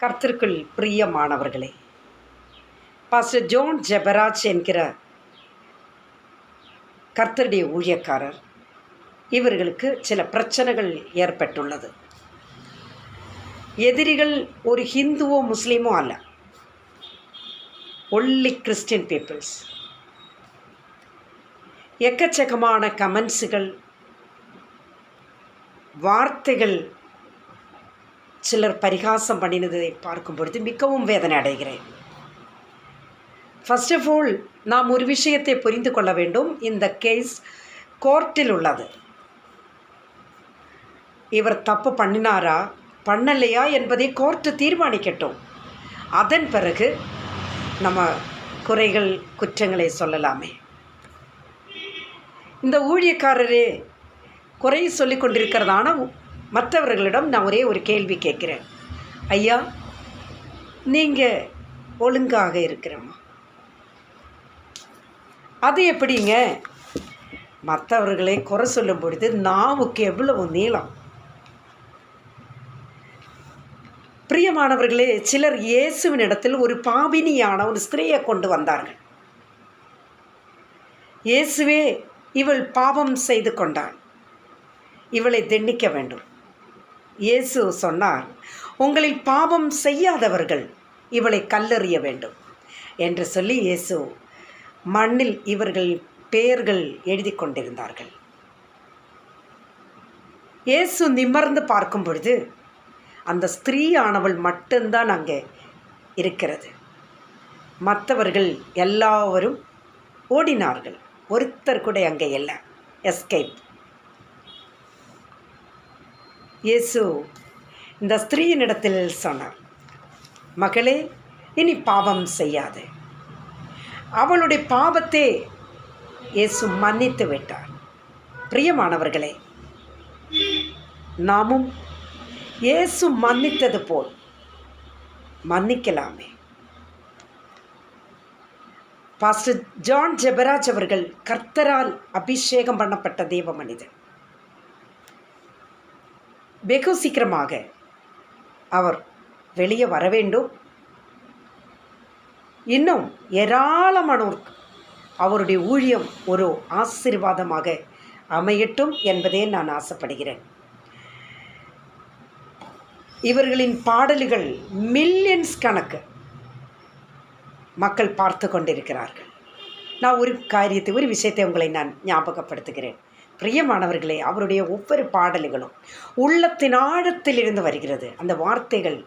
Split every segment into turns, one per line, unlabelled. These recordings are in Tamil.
கர்த்தருக்குள் பிரியமானவர்களே. பாஸ்டர் ஜோன் ஜெபராஜ் என்கிற கர்த்தருடைய ஊழியக்காரர் இவர்களுக்கு சில பிரச்சனைகள் ஏற்பட்டுள்ளது. எதிரிகள் ஒரு ஹிந்துவோ முஸ்லீமோ அல்ல. ஒன்லி கிறிஸ்டியன் பீப்புள்ஸ் எக்கச்சக்கமான கமெண்ட்ஸுகள் வார்த்தைகள் சிலர் பரிகாசம் பண்ணினதை பார்க்கும் பொழுது மிகவும் வேதனை அடைகிறேன். ஃபர்ஸ்ட் ஆஃப் ஆல் நாம் ஒரு விஷயத்தை புரிந்து கொள்ள வேண்டும். இந்த கேஸ் கோர்ட்டில் உள்ளது. இவர் தப்பு பண்ணினாரா? பண்ணலையா என்பதை கோர்ட்டு தீர்மானிக்கட்டும். அதன் பிறகு நம்ம குறைகள் குற்றங்களை சொல்லலாமே. இந்த ஊழியக்காரரே குறை சொல்லி கொண்டிருக்கிறதான மற்றவர்களிடம் நான் ஒரே ஒரு கேள்வி கேட்குறேன். ஐயா நீங்கள் ஒழுங்காக இருக்கிறம்மா. அது எப்படிங்க? மற்றவர்களை குறை சொல்லும் பொழுது நாவுக்கு எவ்வளவு நீளம்? பிரியமானவர்களே சிலர் இயேசுவின் இடத்தில் ஒரு பாபினியான ஒரு ஸ்திரீயை கொண்டு வந்தார்கள். இயேசுவே இவள் பாவம் செய்து கொண்டாள். இவளை தண்டிக்க வேண்டும். இயேசு சொன்னார் உங்களில் பாவம் செய்யாதவர்கள் இவளை கல்லெறிய வேண்டும். என்று சொல்லி இயேசு மண்ணில் இவர்கள் பெயர்கள் எழுதி கொண்டிருந்தார்கள். இயேசு நிமர்ந்து பார்க்கும் பொழுது அந்த ஸ்திரீயானவள் மட்டும்தான் அங்கே இருக்கிறது. மற்றவர்கள் எல்லாவரும் ஓடினார்கள். ஒருத்தர் கூட அங்கே இல்லை. எஸ்கேப். இயேசு இந்த ஸ்திரீயினிடத்தில் சொன்னார் மகளே இனி பாவம் செய்யாது. அவளுடைய பாவத்தை இயேசு மன்னித்து விட்டார். பிரியமானவர்களே நாமும் இயேசு மன்னித்தது போல் மன்னிக்கலாமே. பாஸ்டர் ஜான் ஜெபராஜ் அவர்கள் கர்த்தரால் அபிஷேகம் பண்ணப்பட்ட தேவ மனிதன். வெகு சீக்கிரமாக அவர் வெளியே வர வேண்டும். இன்னும் ஏராளமானோருக்கு அவருடைய ஊழியம் ஒரு ஆசீர்வாதமாக அமையட்டும் என்பதே நான் ஆசைப்படுகிறேன். இவர்களின் பாடல்கள் மில்லியன்ஸ் கணக்கு மக்கள் பார்த்து கொண்டிருக்கிறார்கள். நான் ஒரு காரியத்தை ஒரு விஷயத்தை உங்களை நான் ஞாபகப்படுத்துகிறேன். பிரியமானவர்களே அவருடைய ஒவ்வொரு பாடல்களும் உள்ளத்தின் ஆழத்திலிருந்து வருகிறது. அந்த வார்த்தைகள்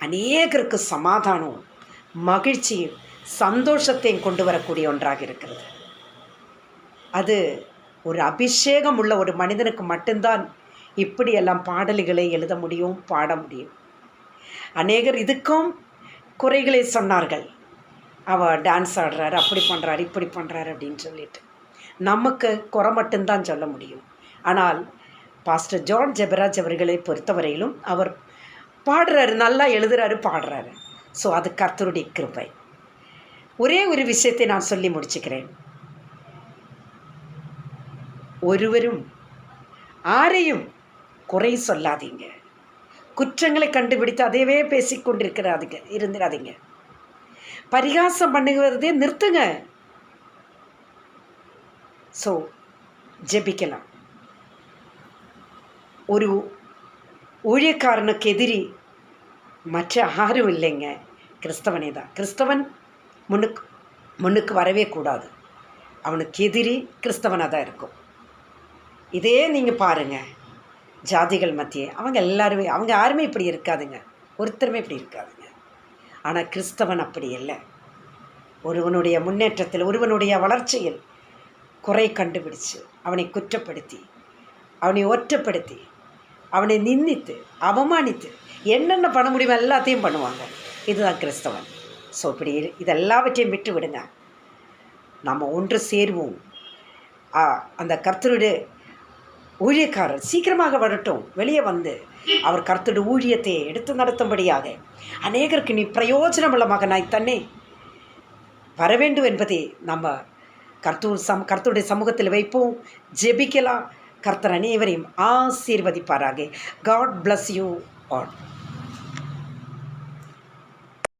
அநேகருக்கு சமாதானம் மகிழ்ச்சியும் சந்தோஷத்தையும் கொண்டு வரக்கூடிய ஒன்றாக இருக்கிறது. அது ஒரு அபிஷேகம் உள்ள ஒரு மனிதனுக்கு மட்டும்தான் இப்படியெல்லாம் பாடல்களை எழுத முடியும் பாட முடியும். அநேகர் இதுக்கும் குறைகளை சொன்னார்கள். அவள் டான்ஸ் ஆடுறாரு அப்படி பண்ணுறாரு இப்படி பண்ணுறாரு அப்படின்னு சொல்லிட்டு. நமக்கு குறை மட்டும்தான் சொல்ல முடியும். ஆனால் பாஸ்டர் ஜான் ஜெபராஜ் அவர்களை பொறுத்தவரையிலும் அவர் பாடுறாரு நல்லா எழுதுறாரு பாடுறாரு. ஸோ அது கர்த்தருடைய கிருபை. ஒரே ஒரு விஷயத்தை நான் சொல்லி முடிச்சுக்கிறேன். ஒருவரும் ஆரையும் குறை சொல்லாதீங்க. குற்றங்களை கண்டுபிடித்து அதையவே பேசிக்கொண்டிருக்கிறாதீங்க இருந்துடாதீங்க பரிகாசம் பண்ணுகிறதே நிறுத்துங்க. ஸோ ஜெபிக்கலாம் ஒரு ஊழியக்காரனுக்கு எதிரி மற்ற யாரும் இல்லைங்க கிறிஸ்தவனே தான் கிறிஸ்தவன் முன்னுக்கு முன்னுக்கு வரவே கூடாது அவனுக்கு எதிரி கிறிஸ்தவனாக தான் இருக்கும் இதே நீங்கள் பாருங்கள் ஜாதிகள் மத்தியே அவங்க எல்லாருமே அவங்க யாருமே இப்படி இருக்காதுங்க ஒருத்தருமே இப்படி இருக்காதுங்க ஆனால் கிறிஸ்தவன் அப்படி இல்லை ஒருவனுடைய முன்னேற்றத்தில் ஒருவனுடைய வளர்ச்சியில் குறை கண்டுபிடிச்சு அவனை குற்றப்படுத்தி அவனை ஒற்றப்படுத்தி அவனை நிந்தித்து அவமானித்து என்னென்ன பண்ண முடியுமோ எல்லாத்தையும் பண்ணுவாங்க. இதுதான் கிறிஸ்தவன். ஸோ இப்படி இதெல்லாவற்றையும் விட்டு விடுங்க. நம்ம ஒன்று சேருவோம். அந்த கர்த்தருடைய ஊழியக்காரர் சீக்கிரமாக வரட்டும். வெளியே வந்து அவர் கர்த்தருடைய ஊழியத்தை எடுத்து நடத்தும்படியாக அநேகருக்கு நீ பிரயோஜனம் உள்ள மகனாய் தன்னே வர வேண்டும் என்பதை நம்ம கர்த்தூர் சம் கர்த்தருடைய சமூகத்தில் வைப்போம். ஜெபிக்கலாம். கர்த்தர் அனைவரையும் ஆசீர்வதிப்பாராக. God bless you all